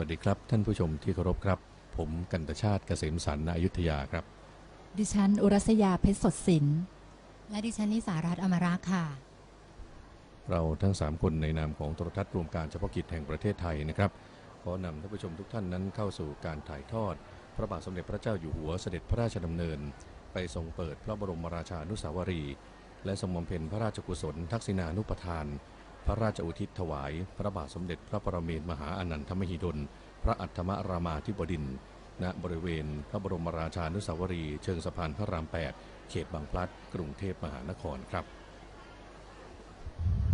วัสดีครับ ท่านผู้ชมที่เคารพครับ ผมกันตชาติเกษมสันต์ณอยุธยาครับ ดิฉัน อุรัสยาเพชรสดสิน และดิฉันนิสารัตน์อมราค่ะ เราทั้ง 3 คนในนามของโทรทัศน์รวมการเฉพาะกิจแห่งประเทศไทยนะครับ ขอนำท่านผู้ชมทุกท่านนั้นเข้าสู่การถ่ายทอด พระบาทสมเด็จพระเจ้าอยู่หัวเสด็จพระราชดำเนิน ไปทรงเปิดพระบรมราชานุสาวรีย์และทรงบำเพ็ญพระราชกุศลทักษิณานุปทาน พระราชอุทิศถวาย พระบาทสมเด็จพระปรเมนมหาอนันทมหิดล พระอัฏมรามาธิบดินทร์ณบริเวณ พระบรมราชานุสาวรีย์เชิงสะพานพระราม 8 เขตบางพลัด กรุงเทพมหานครครับ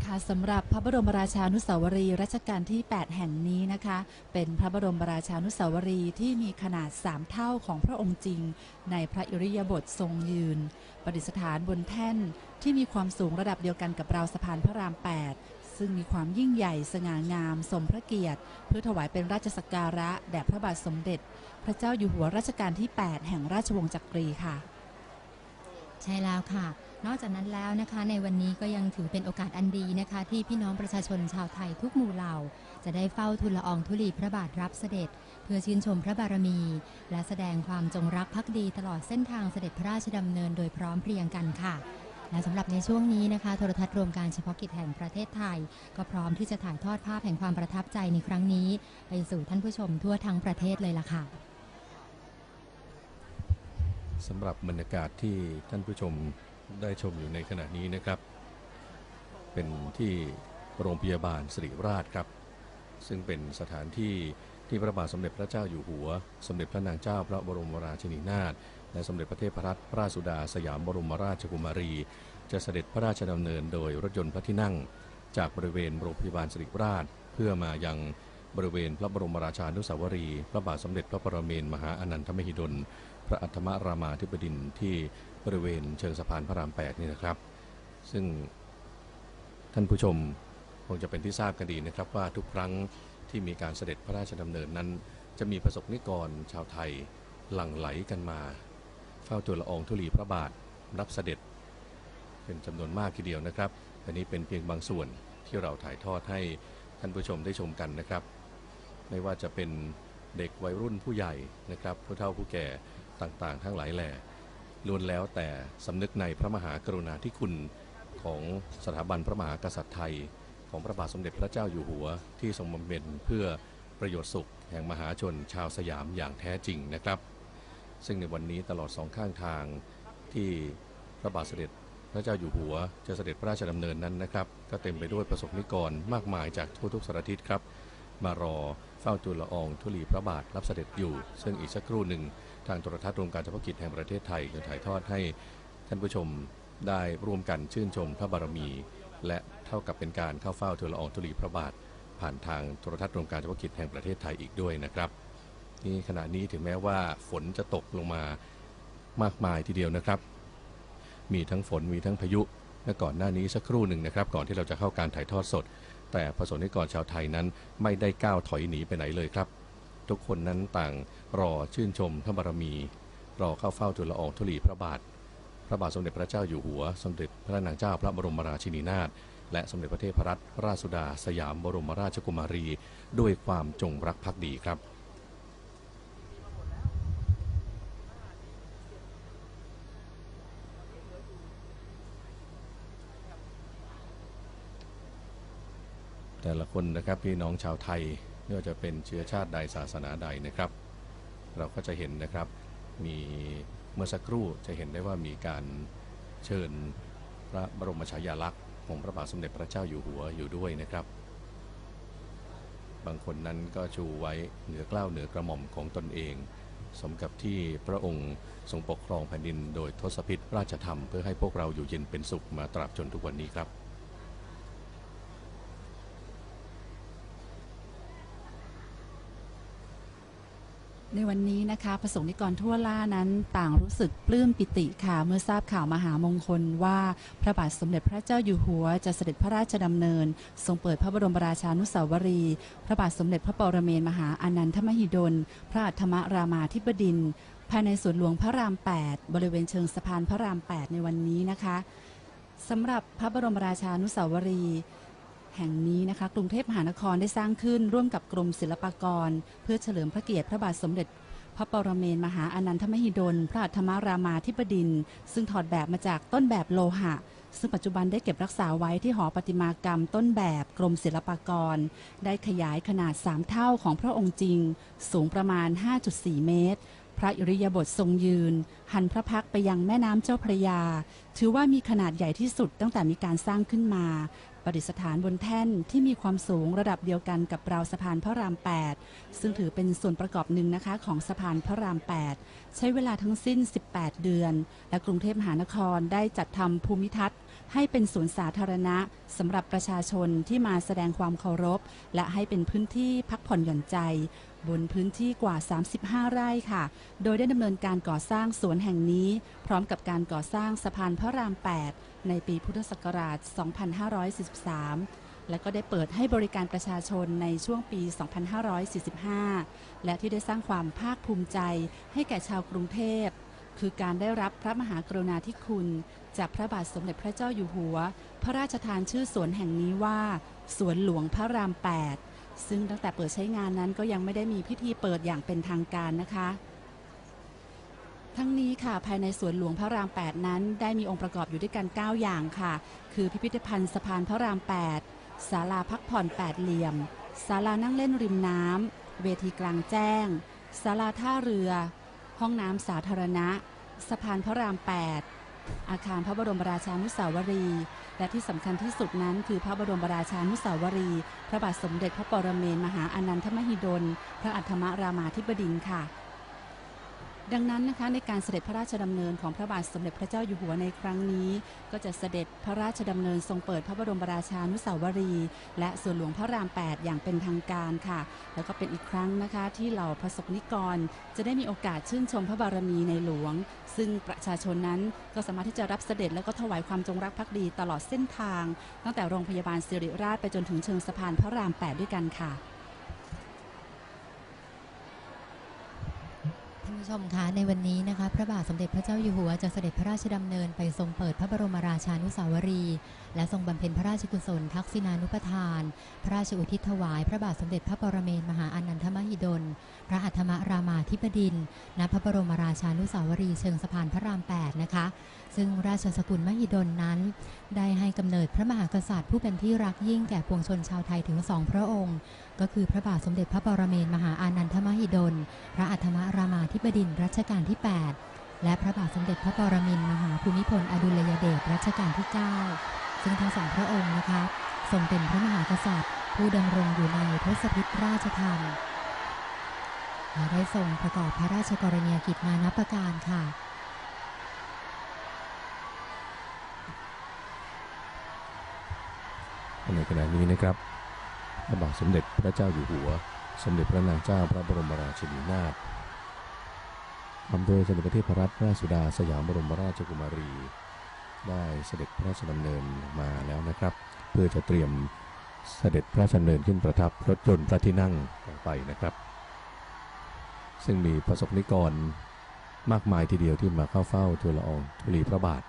ค่ะสำหรับพระบรมราชานุสาวรีย์รัชกาลที่ 8 แห่งนี้นะคะ เป็นพระบรมราชานุสาวรีย์ที่มีขนาด 3 เท่าของพระองค์จริง ในพระอิริยาบถทรงยืน ประดิษฐานบนแท่นที่มีความสูงระดับเดียวกันกับราวสะพานพระราม 8 ซึ่งมีความยิ่งใหญ่สง่างาม สมพระเกียรติ เพื่อถวายเป็นราชสักการะ แด่พระบาทสมเด็จ พระเจ้าอยู่หัวรัชกาลที่ 8 แห่งราชวงศ์จักรีค่ะ ใช่แล้วค่ะ นอกจากนั้นแล้วนะคะ ในวันนี้ก็ยังถือเป็นโอกาสอันดีนะคะ ที่พี่น้องประชาชนชาวไทยทุกหมู่เหล่า จะได้เฝ้าทูลละอองธุลีพระบาทรับเสด็จ เพื่อชื่นชมพระบารมี และแสดงความจงรักภักดีตลอดเส้นทางเสด็จพระราชดำเนินโดยพร้อมเพรียงกันค่ะ และสำหรับในช่วงนี้นะคะ โทรทัศน์รวมการเฉพาะกิจแห่งประเทศไทย ก็พร้อมที่จะถ่ายทอดภาพแห่งความประทับใจในครั้งนี้ ไปสู่ท่านผู้ชมทั่วทั้งประเทศเลยล่ะค่ะสำหรับบรรยากาศที่ท่านผู้ชมได้ชมอยู่ในขณะนี้นะครับ เป็นที่โรงพยาบาลสิริราชครับ ซึ่งเป็นสถานที่ที่พระบาทสมเด็จพระเจ้าอยู่หัว สมเด็จพระนางเจ้าพระบรมราชินีนาถ และสมเด็จพระเทพรัตนราชสุดาสยามบรมราชกุมารี จะเสด็จพระราชดำเนินโดยรถยนต์พระที่นั่ง จากบริเวณโรงพยาบาลสิริราช เพื่อมายังบริเวณพระบรมราชานุสาวรีย์พระบาทสมเด็จพระปรเมนมหาอนันทมหิดล พระอัฏฐมรามาธิบดินที่บริเวณเชิงสะพานพระราม8นี่นะครับ ซึ่งท่านผู้ชมคงจะเป็นที่ทราบกันดีนะครับว่าทุกครั้งที่มีการเสด็จพระราชดำเนินนั้น จะมีประสบนิกรชาวไทยหลั่งไหลกันมา เฝ้าทูลละอองธุลีพระบาทรับเสด็จ เป็นจำนวนมากทีเดียวนะครับ อันนี้เป็นเพียงบางส่วนที่เราถ่ายทอดให้ท่านผู้ชมได้ชมกันนะครับ ไม่ว่าจะเป็นเด็กวัยรุ่นผู้ใหญ่นะครับ ผู้เฒ่าผู้แก่ต่างๆ ทั้งหลายแหล่ล้วนแล้วแต่สำนึกในพระมหากรุณาธิคุณของสถาบันพระมหากษัตริย์ไทย ของพระบาทสมเด็จพระเจ้าอยู่หัวที่ทรงบำเพ็ญเพื่อประโยชน์สุขแห่งมหาชนชาวสยามอย่างแท้จริงนะครับ ซึ่งในวันนี้ตลอดสองข้างทางที่พระบาทสมเด็จพระเจ้าอยู่หัวจะเสด็จพระราชดำเนินนั้นนะครับ ก็เต็มไปด้วยประสบนิกรมากมายจากทั่วทุกสารทิศครับ มารอเฝ้าทูลละอองธุลีพระบาทรับเสด็จอยู่ ซึ่งอีกสักครู่หนึ่งทางโทรทัศน์รวมการเฉพาะกิจแห่งประเทศไทยจะถ่ายทอดให้ท่านผู้ชมได้ร่วมกันชื่นชมพระบารมี และเท่ากับเป็นการเข้าเฝ้าทูลละอองธุลีพระบาท ผ่านทางโทรทัศน์รวมการเฉพาะกิจแห่งประเทศไทยอีกด้วยนะครับ นี่ขณะนี้ถึงแม้ว่าฝนจะตกลงมามากมายทีเดียวนะครับ มีทั้งฝนมีทั้งพายุและก่อนหน้านี้สักครู่หนึ่งนะครับ ก่อนที่เราจะเข้าการถ่ายทอดสด แต่ประสบนิกรชาวไทยนั้นไม่ได้ก้าวถอยหนีไปไหนเลยครับ ทุกคนนั้นต่างรอชื่นชมพระบารมี รอเข้าเฝ้าทูลละอองธุลีพระบาท พระบาทสมเด็จพระเจ้าอยู่หัว สมเด็จพระนางเจ้าพระบรมราชินีนาถและสมเด็จพระเทพรัตนราชสุดา สยามบรมราชกุมารี ด้วยความจงรักภักดีครับ แต่ละคนนะครับพี่น้องชาวไทยไม่ว่าจะเป็นเชื้อชาติใดศาสนาใดนะครับ เราก็จะเห็นนะครับมีเมื่อสักครู่จะเห็นได้ว่ามีการเชิญพระบรมฉายาลักษณ์ของพระบาทสมเด็จพระเจ้าอยู่หัวอยู่ด้วยนะครับ บางคนนั้นก็ชูไว้เหนือเกล้าวเหนือกระหม่อมของตนเอง สมกับที่พระองค์ทรงปกครองแผ่นดิน โดยทศพิธราชธรรมเพื่อให้พวกเราอยู่เย็นเป็นสุขมาตราบจนทุกวันนี้ครับ ในวันนี้นะคะประสงค์นิกรทั่วล่านั้นต่างรู้สึกปลื้มปิติค่ะ เมื่อทราบข่าวมหามงคลว่าพระบาทสมเด็จพระเจ้าอยู่หัว จะเสด็จพระราชดำเนิน ทรงเปิดพระบรมราชานุสาวรี พระบาทสมเด็จพระปรเมนมหาอานันทมหิดล พระอัฏฐมรามาธิบดิน ภายในสวนหลวงพระราม 8 บริเวณเชิงสะพานพระราม 8 ในวันนี้นะคะสำหรับพระบรมราชานุสาวรี แห่งนี้นะคะกรุงเทพมหานครได้สร้างขึ้นร่วมกับกรมศิลปากร เพื่อเฉลิมพระเกียรติพระบาทสมเด็จ พระปรเมนมหาอนันทมหิดล พระอัฏฐมรามาธิบดิน ซึ่งถอดแบบมาจากต้นแบบโลหะ ซึ่งปัจจุบันได้เก็บรักษาไว้ที่หอประติมากรรมต้นแบบกรมศิลปากร ได้ขยายขนาด 3 เท่าของพระองค์จริง สูงประมาณ 5.4 เมตรพระอิริยาบถทรงยืน หันพระพักไปยังแม่น้ำเจ้าพระยา ถือว่ามีขนาดใหญ่ที่สุดตั้งแต่มีการสร้างขึ้นมา ประดิษฐานบนแท่นที่มีความสูงระดับเดียวกันกับราวสะพานพระราม 8 ซึ่งถือเป็นส่วนประกอบหนึ่งนะคะของสะพานพระราม 8 ใช้เวลาทั้งสิ้น 18 เดือน และกรุงเทพมหานครได้จัดทำภูมิทัศน์ ให้เป็นสวนสาธารณะสำหรับประชาชนที่มาแสดงความเคารพ และให้เป็นพื้นที่พักผ่อนหย่อนใจ บนพื้นที่กว่า 35 ไร่ค่ะ โดยได้ดำเนินการก่อสร้างสวนแห่งนี้ พร้อมกับการก่อสร้างสะพานพระราม 8 ในปีพุทธศักราช 2543และก็ได้เปิดให้บริการประชาชนในช่วงปี 2545 และที่ได้สร้างความภาคภูมิใจให้แก่ชาวกรุงเทพ คือการได้รับพระมหากรุณาธิคุณ จากพระบาทสมเด็จพระเจ้าอยู่หัว พระราชทานชื่อสวนแห่งนี้ว่า สวนหลวงพระราม 8 ซึ่งตั้งแต่เปิดใช้งานนั้นก็ยังไม่ได้มีพิธีเปิดอย่างเป็นทางการนะคะ ทั้งนี้ค่ะภายในสวนหลวงพระราม 8 นั้น ได้มีองค์ประกอบอยู่ด้วยกัน 9 อย่างค่ะ คือพิพิธภัณฑ์สะพานพระราม 8 ศาลาพักผ่อนแปดเหลี่ยม ศาลานั่งเล่นริมน้ำเวทีกลางแจ้งศาลาท่าเรือ ห้องน้ำสาธารณะ สะพานพระราม 8 อาคารพระบรมราชานุสาวรีย์และที่สำคัญที่สุดนั้นคือพระบรมราชานุสาวรีย์พระบาทสมเด็จพระปรเมนมหาอนันทมหิดล พระอัฏฐมรามาธิบดินทร์ค่ะ ดังนั้นนะคะในการเสด็จพระราชดำเนินของพระบาทสมเด็จพระเจ้าอยู่หัวในครั้งนี้ ก็จะเสด็จพระราชดำเนินทรงเปิดพระบรมราชานุสาวรีย์และสวนหลวงพระราม 8 อย่างเป็นทางการค่ะ แล้วก็เป็นอีกครั้งนะคะที่เหล่าประสบนิกร จะได้มีโอกาสชื่นชมพระบารมีในหลวง ซึ่งประชาชนนั้นก็สามารถที่จะรับเสด็จและก็ถวายความจงรักภักดีตลอดเส้นทาง ตั้งแต่โรงพยาบาลสิริราชไปจนถึงเชิงสะพานพระราม 8 ด้วยกันค่ะ ท่าน ผู้ชมคะในวันนี้นะคะ พระบาทสมเด็จพระเจ้าอยู่หัวจะเสด็จพระราชดำเนินไปทรงเปิดพระบรมราชานุสาวรี และทรงบำเพ็ญพระราชกุศลทักษิณานุปทาน พระราชอุทิศถวาย พระบาทสมเด็จพระปรเมนมหาอนันทมหิดล พระอัฏฐมรามาธิบดินณพระบรมราชานุสาวรีเชิงสะพานพระราม 8 นะคะ ซึ่งราชสกุลมหิดลนั้น ได้ให้กำเนิดพระมหากษัตริย์ผู้เป็นที่รักยิ่งแก่ปวงชนชาวไทยถึงสองพระองค์ก็คือพระบาทสมเด็จพระปรเมนมหาอานันทมหิดล พระอัฏฐมรามาธิบดินรัชกาลที่ 8 และพระบาทสมเด็จพระปรมินทรมหาภูมิพลอดุลยเดชรัชกาลที่ 9 ซึ่งทั้งสองพระองค์นะคะทรงเป็นพระมหากษัตริย์ ผู้ดำรงอยู่ในทศพิธราชธรรมและได้ทรงประกอบพระราชกรณียกิจนานับประการค่ะในขณะนี้นะครับ พระบาทสมเด็จพระเจ้าอยู่หัว สมเด็จพระนางเจ้าพระบรมราชินีนาถอำเภอสมเด็จพระเทพรัตนราชสุดาสยามบรมราชกุมารี ได้เสด็จพระราชดำเนินมาแล้วนะครับ เพื่อจะเตรียมเสด็จพระราชดำเนินขึ้นประทับรถยนต์พระที่นั่งต่อไปนะครับ ซึ่งมีประสบนิกรมากมายทีเดียวที่มาเข้าเฝ้าทูลละอองธุลีพระบาท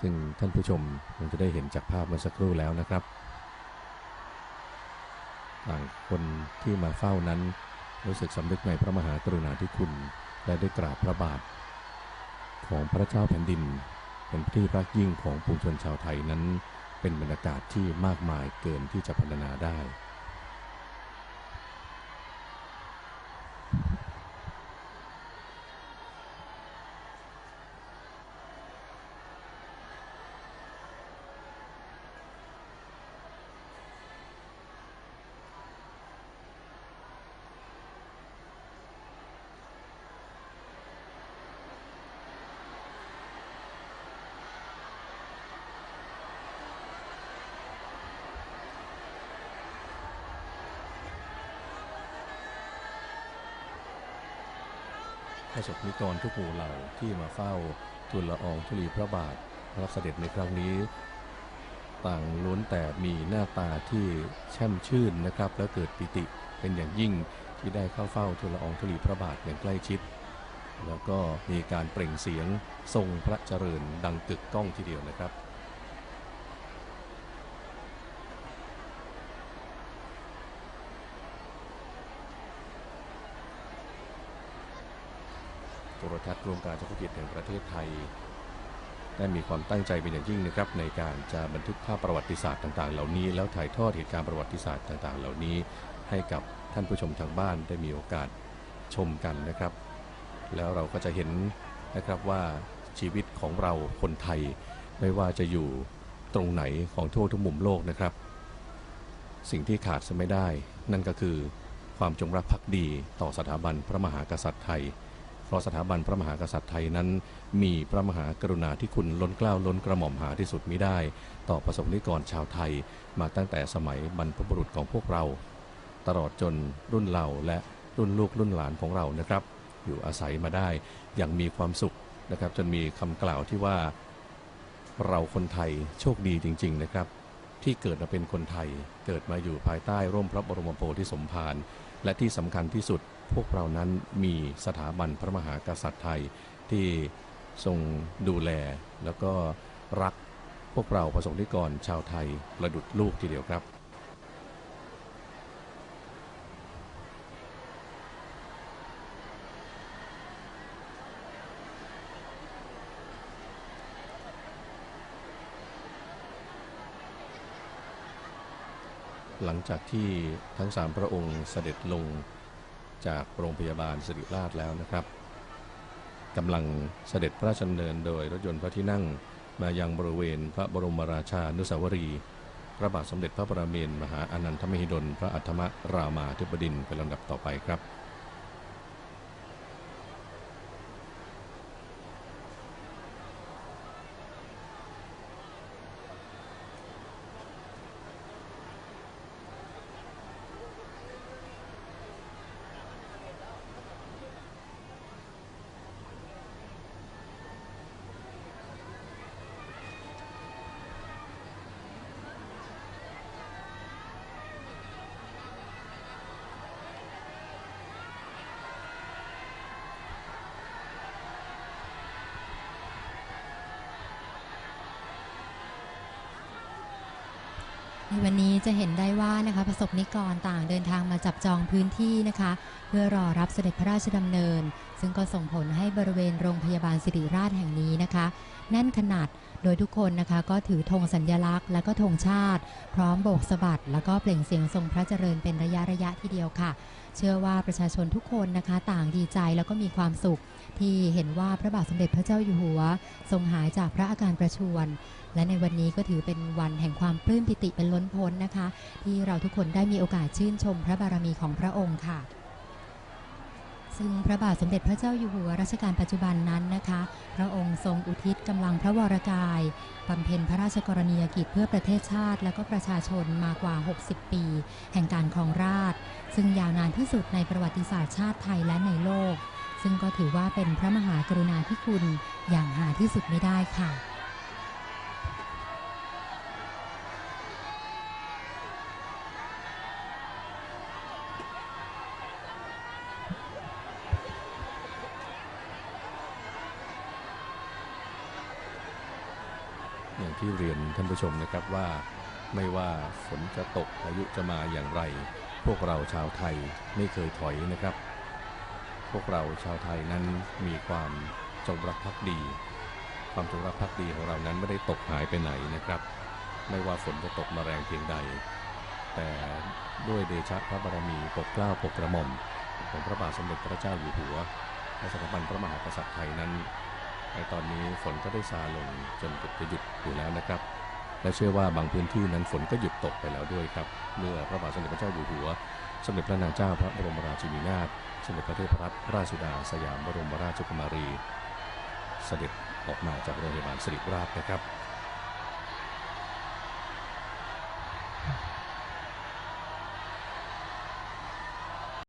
ซึ่งท่านผู้ชมคงจะได้เห็นจากภาพเมื่อสักครู่แล้วนะครับ ต่างคนที่มาเฝ้านั้น รู้สึกสำนึกในพระมหากรุณาธิคุณ และได้กราบพระบาท ของพระเจ้าแผ่นดิน เป็นที่รักยิ่งของปวงชนชาวไทยนั้น เป็นบรรยากาศที่มากมายเกินที่จะพรรณนาได้ ประสบนิกรทุกหมู่เหล่าที่มาเฝ้าทูลละอองธุลีพระบาทรับเสด็จในครั้งนี้ ต่างล้วนแต่มีหน้าตาที่แช่มชื่นนะครับ และเกิดปิติเป็นอย่างยิ่งที่ได้เข้าเฝ้าทูลละอองธุลีพระบาทอย่างใกล้ชิด แล้วก็มีการเปล่งเสียงทรงพระเจริญดังกึกก้องทีเดียวนะครับ ทัศน์รวมการเฉพาะกิจแห่งประเทศไทย ได้มีความตั้งใจเป็นอย่างยิ่งนะครับ ในการจะบันทึกภาพประวัติศาสตร์ต่าง ๆ เหล่านี้ แล้วถ่ายทอดเหตุการณ์ประวัติศาสตร์ต่าง ๆ เหล่านี้ ให้กับท่านผู้ชมทางบ้านได้มีโอกาสชมกันนะครับ แล้วเราก็จะเห็นนะครับว่าชีวิตของเราคนไทย ไม่ว่าจะอยู่ตรงไหนของทั่วทุกมุมโลกนะครับ สิ่งที่ขาดจะไม่ได้ นั่นก็คือความจงรักภักดีต่อสถาบันพระมหากษัตริย์ไทย ราะสถาบันพระมหากษัตริย์ไทยนั้น มีพระมหากรุณาธิคุณล้นเกล้าล้นกระหม่อมหาที่สุดมิได้ ต่อประสบนิกรชาวไทย มาตั้งแต่สมัยบรรพบุรุษของพวกเรา ตลอดจนรุ่นเราและรุ่นลูกรุ่นหลานของเรานะครับ อยู่อาศัยมาได้อย่างมีความสุขนะครับ จนมีคำกล่าวที่ว่าเราคนไทยโชคดีจริง ๆ นะครับ ที่เกิดมาเป็นคนไทย เกิดมาอยู่ภายใต้ร่มพระบรมโพธิสมภารและที่สำคัญที่สุด พวกเรานั้นมีสถาบันพระมหากษัตริย์ไทยที่ทรงดูแลแล้วก็รักพวกเราประสงค์นิกรชาวไทยประดุดลูกทีเดียวครับ หลังจากที่ทั้งสามพระองค์เสด็จลง จากโรงพยาบาลสิริราชแล้วนะครับกำลังเสด็จพระราชดำเนินโดยรถยนต์พระที่นั่งมายังบริเวณพระบรมราชานุสาวรีย์พระบาทสมเด็จพระประมินมหาอานันทมหิดลพระอัฏฐมรามาธิบดินเป็นลำดับต่อไปครับ ในวันนี้จะเห็นได้ว่านะคะประสบนิกรต่างเดินทางมาจับจองพื้นที่นะคะ เพื่อรอรับเสด็จพระราชดำเนิน ซึ่งก็ส่งผลให้บริเวณโรงพยาบาลสิริราชแห่งนี้นะคะ แน่นขนาด โดยทุกคนนะคะก็ถือธงสัญลักษณ์ และก็ธงชาติ พร้อมโบกสะบัด แล้วก็เปล่งเสียงทรงพระเจริญเป็นระยะระยะทีเดียวค่ะ เชื่อว่าประชาชนทุกคนนะคะ ต่างดีใจแล้วก็มีความสุข ที่เห็นว่าพระบาทสมเด็จพระเจ้าอยู่หัว ทรงหายจากพระอาการประชวรและในวันนี้ก็ถือเป็นวันแห่งความปลื้มปิติเป็นล้นพ้นนะคะ ที่เราทุกคนได้มีโอกาสชื่นชมพระบารมีของพระองค์ค่ะ ซึ่งพระบาทสมเด็จพระเจ้าอยู่หัวรัชกาลปัจจุบันนั้นนะคะ พระองค์ทรงอุทิศกำลังพระวรกายบำเพ็ญพระราชกรณียกิจเพื่อประเทศชาติ และก็ประชาชนมากว่า 60 ปี แห่งการครองราชย์ซึ่งยาวนานที่สุดในประวัติศาสตร์ชาติไทยและในโลก ซึ่งก็ถือว่าเป็นพระมหากรุณาธิคุณอย่างหาที่สุดไม่ได้ค่ะ อย่างที่เรียนท่านผู้ชมนะครับว่าไม่ว่าฝนจะตกพายุจะมาอย่างไร พวกเราชาวไทยไม่เคยถอยนะครับ พวกเราชาวไทยนั้นมีความจงรักภักดี ความจงรักภักดีของเรานั้นไม่ได้ตกหายไปไหนนะครับ ไม่ว่าฝนจะตกมาแรงเพียงใด แต่ด้วยเดชะพระบารมีปกเกล้าปกกระหม่อมของพระบาทสมเด็จพระเจ้าอยู่หัวและสถาบันพระมหากษัตริย์ไทยนั้น ในตอนนี้ฝนก็ได้ซาลงจนเกือบจะหยุดอยู่แล้วนะครับ และเชื่อว่าบางพื้นที่นั้นฝนก็หยุดตกไปแล้วด้วยครับ เมื่อพระบาทสมเด็จพระเจ้าอยู่หัว สมเด็จพระนางเจ้าพระบรมราชินีนาถ สมเด็จพระเทพรัตนราชสุดาสยามบรมราชกุมารี เสด็จออกมาจากโรงพยาบาลสิริราชนะครับ